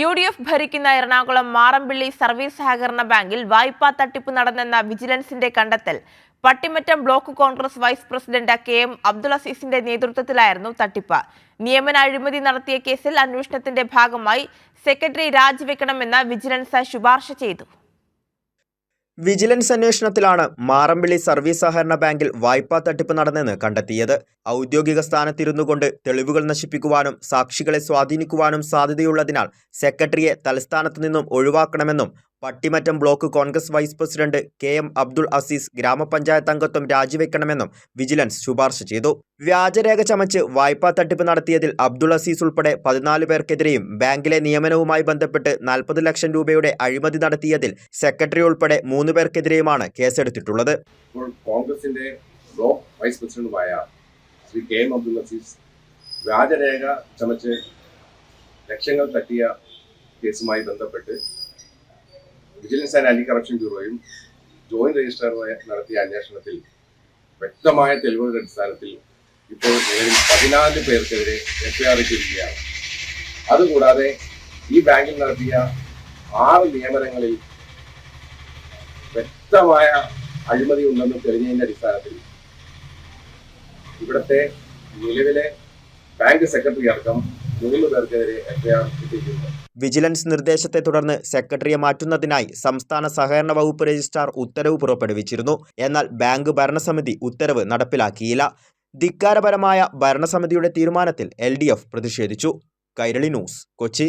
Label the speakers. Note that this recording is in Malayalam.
Speaker 1: യു ഡി എഫ് ഭരിക്കുന്ന എറണാകുളം മാറമ്പിള്ളി സർവീസ് സഹകരണ ബാങ്കിൽ വായ്പാ തട്ടിപ്പ് നടന്നെന്ന വിജിലൻസിന്റെ കണ്ടെത്തൽ. Pattimattam block Congress vice president K M Abdul അസീസിന്റെ നേതൃത്വത്തിലായിരുന്നു തട്ടിപ്പ്. നിയമന അഴിമതി നടത്തിയ കേസിൽ അന്വേഷണത്തിന്റെ ഭാഗമായി സെക്രട്ടറി രാജിവെക്കണമെന്ന് വിജിലൻസ് ശുപാർശ ചെയ്തു.
Speaker 2: വിജിലൻസ് അന്വേഷണത്തിലാണ് മാറമ്പിള്ളി സർവീസ് സഹകരണ ബാങ്കിൽ വായ്പാ തട്ടിപ്പ് നടന്നെന്ന് കണ്ടെത്തിയത്. ഔദ്യോഗിക സ്ഥാനത്തിരുന്നുകൊണ്ട് തെളിവുകൾ നശിപ്പിക്കുവാനും സാക്ഷികളെ സ്വാധീനിക്കുവാനും സാധ്യതയുള്ളതിനാൽ സെക്രട്ടറിയെ തലസ്ഥാനത്ത് നിന്നും ഒഴിവാക്കണമെന്നും Pattimattam block Congress vice president K M Abdul Aziz ഗ്രാമപഞ്ചായത്ത് അംഗത്വം രാജിവെക്കണമെന്നും വിജിലൻസ് ശുപാർശ ചെയ്തു. വ്യാജരേഖ ചമച്ച് വായ്പാ തട്ടിപ്പ് നടത്തിയതിൽ അബ്ദുൾ അസീസ് ഉൾപ്പെടെ പതിനാല് പേർക്കെതിരെയും ബാങ്കിലെ നിയമനവുമായി ബന്ധപ്പെട്ട് നാൽപ്പത് ലക്ഷം രൂപയുടെ അഴിമതി നടത്തിയതിൽ സെക്രട്ടറി ഉൾപ്പെടെ മൂന്ന് പേർക്കെതിരെയുമാണ് കേസെടുത്തിട്ടുള്ളത്.
Speaker 3: കോൺഗ്രസിന്റെ ബ്ലോക്ക് വൈസ് പ്രസിഡന്റുമായ ശ്രീ കെ എം അബ്ദുൾ അസീസ് വ്യാജരേഖ ചമച്ച് ലക്ഷങ്ങൾ തട്ടിയ കേസുമായി ബന്ധപ്പെട്ട് വിജിലൻസ് ആൻഡ് ആന്റി കറപ്ഷൻ ബ്യൂറോയും ജോയിന്റ് രജിസ്ട്രാർ നടത്തിയ അന്വേഷണത്തിൽ വ്യക്തമായ തെളിവുകളുടെ അടിസ്ഥാനത്തിൽ ഇപ്പോൾ നിലവിൽ പതിനാല് പേർക്കെതിരെ എഫ്ഐആർ ഇട്ടിരിക്കുകയാണ്. അതുകൂടാതെ ഈ ബാങ്കിൽ നടത്തിയ ആറ് നിയമനങ്ങളിൽ വ്യക്തമായ അഴിമതി ഉണ്ടെന്ന് തെളിഞ്ഞതിന്റെ അടിസ്ഥാനത്തിൽ ഇവിടുത്തെ നിലവിലെ ബാങ്ക് സെക്രട്ടറി അടക്കം മൂന്ന് പേർക്കെതിരെ എഫ്ഐആർ
Speaker 2: വിജിലൻസ് നിർദ്ദേശത്തെ തുടർന്ന് സെക്രട്ടറിയെ മാറ്റുന്നതിനായി സംസ്ഥാന സഹകരണ വകുപ്പ് രജിസ്ട്രാർ ഉത്തരവ് പുറപ്പെടുവിച്ചിരുന്നു. എന്നാൽ ബാങ്ക് ഭരണസമിതി ഉത്തരവ് നടപ്പിലാക്കിയില്ല. ധിക്കാരപരമായ ഭരണസമിതിയുടെ തീരുമാനത്തിൽ എൽ പ്രതിഷേധിച്ചു. കൈരളി ന്യൂസ് കൊച്ചി.